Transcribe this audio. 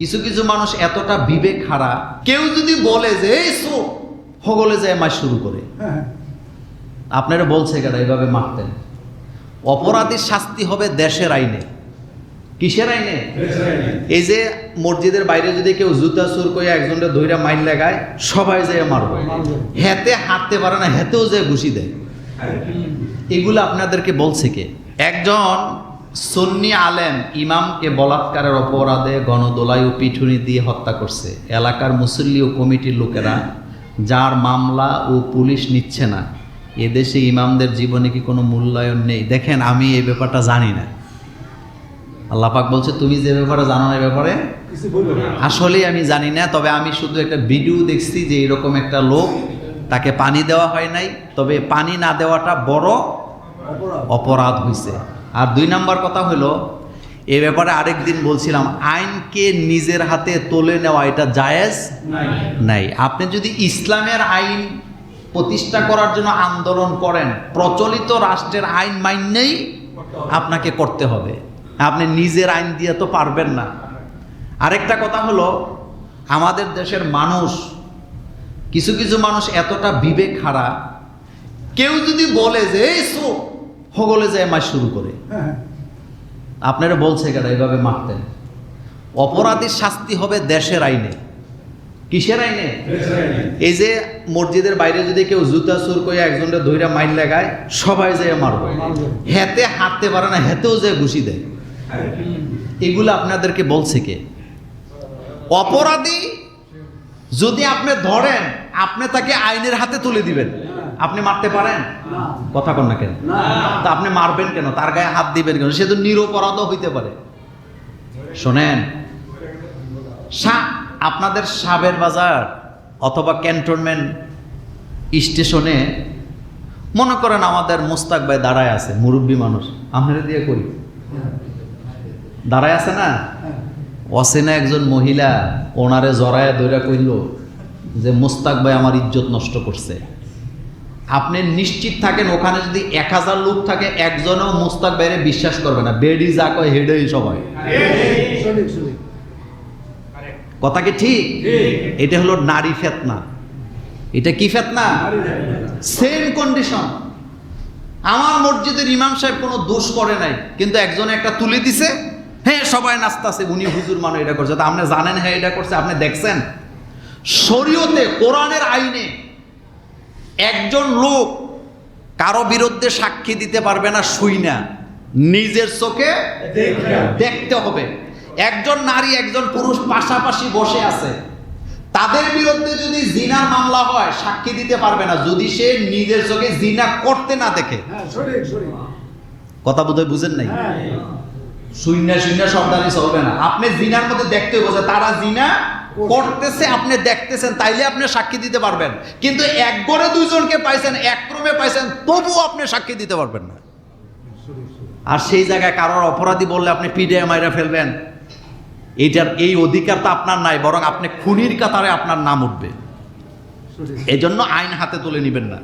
কিছু কিছু মানুষ এতটা বিবেক হারা কেউ যদি বলে যে এই সো হগলে যায় মাস শুরু করে। আপনারা বলছে কেন এইভাবে মারতেন? অপরাধীর শাস্তি হবে দেশের আইনে। কিসের আইনে? এই যে মসজিদের বাইরে যদি কেউ জুতা চুর করে একজনটা ধৈরা মাইল লাগায় সবাই যায় মারবে। হেতে হাঁটতে পারে না হেতেও যে ঘুষি দেয়। এগুলো আপনাদেরকে বলছে কে? একজন সন্নি আলেম ইমামকে বলাৎকারের অপরাধে গণদোলাই ও পিঠুনি দিয়ে হত্যা করছে। এলাকার মুসল্লি ও কমিটির লোকেরা যার মামলা ও পুলিশ নিচ্ছে না। এদেশে ইমামদের জীবনে কি কোনো মূল্যায়ন নেই? দেখেন, আমি এই ব্যাপারটা জানি না। আল্লাপাক বলছে, তুমি যে ব্যাপারে জানো না এই ব্যাপারে? আসলেই আমি জানি না, তবে আমি শুধু একটা ভিডিও দেখছি যে এরকম একটা লোক, তাকে পানি দেওয়া হয় নাই, তবে পানি না দেওয়াটা বড় অপরাধ হয়েছে আর দুই নাম্বার কথা হলো এ ব্যাপারে আরেক দিন বলছিলাম আইনকে নিজের হাতে তুলে নেওয়া এটা জায়েজ? নাই। আপনি যদি ইসলামের আইন প্রতিষ্ঠা করার জন্য আন্দোলন করেন প্রচলিত রাষ্ট্রের আইন মাইনেই আপনাকে করতে হবে। আপনি নিজের আইন দিয়ে তো পারবেন না। আরেকটা কথা হলো আমাদের দেশের মানুষ কিছু কিছু মানুষ এতটা বিবেক হারা কেউ যদি বলে যে এই সো হগলে যায় মাস শুরু করে আপনারা বলছে কেন এইভাবে মারতেন। অপরাধীর শাস্তি হবে দেশের আইনে। কিসের আইনে? এই যে মসজিদের বাইরে যদি কেউ জুতা চুর করে একজনটা ধৈরা মাইন লাগায় সবাই যায় মারবে। হেতে হাঁটতে পারে না হেতেও যে ঘুষি দেয়। এগুলো আপনাদেরকে বলছে কে? অপরাধী যদি আপনি ধরেন আপনি তাকে আইনের হাতে তুলে দিবেন। আপনি মারতে পারেন? কথা কন না কেন? তা আপনি মারবেন কেন? তার গায়ে হাত দিবেন কেন? সে তো নিরপরাধও হইতে পারে। শোনেন আপনাদের সাবের বাজার অথবা ক্যান্টনমেন্ট স্টেশনে মনে করেন আমাদের মোস্তাক ভাই দাঁড়ায় আছে, মুরব্বী মানুষ। আপনারা দিয়ে করি। দাঁড়ায় আছে না? অচেনা একজন মহিলা ওনারে জড়ায় দৈরা কইল যে, মোস্তাক ভাই আমার ইজ্জত নষ্ট করছে। আপনি নিশ্চিত থাকেন, ওখানে যদি এক হাজার লোক থাকে, একজনও মোস্তাক ভাইরে বিশ্বাস করবে না। বেডি যা কয় হেডেই সবাই। কথা কি ঠিক? এটা হলো নারী ফেতনা। এটা কি ফেতনা? সেম কন্ডিশন আমার মসজিদের ইমাম সাহেব কোনো দোষ করে নাই, কিন্তু একজনে একটা তুলে দিছে হ্যাঁ সবাই নাচতাছে, উনি হুজুর মানুষ এটা করছে। তা আপনি জানেন হ্যাঁ এটা করছে, আপনি দেখছেন? শরীয়তে কোরআনের আইনে একজন লোক কারও বিরুদ্ধে সাক্ষী দিতে পারবে না শুই না। নিজের চোখে দেখতে হবে। একজন নারী একজন পুরুষ পাশাপাশি বসে আছে। তাদের বিরুদ্ধে যদি জিনার মামলা হয় সাক্ষী দিতে পারবে না। যদি সে নিজের চোখে জিনা করতে না দেখে। কথা বোধহয় বুঝেন নাই? শূন্য শূন্য শব্দানি চলবে না। আপনি জিনার মধ্যে দেখতে বোঝে তারা জিনা করতেছে আপনি দেখতেছেন তাইলে আপনি সাক্ষী দিতে পারবেন। কিন্তু এক গড়ে দুইজনকে পাইছেন এক ক্রমে পাইছেন তবুও আপনি সাক্ষী দিতে পারবেন না। আর সেই জায়গায় কারোর অপরাধী বললে আপনি পিডিএ মাইরা ফেলবেন। এইটার এই অধিকার তো আপনার নাই বরং আপনি খুনির কাতারে আপনার নাম উঠবে। এই জন্য আইন হাতে তুলে নেবেন না।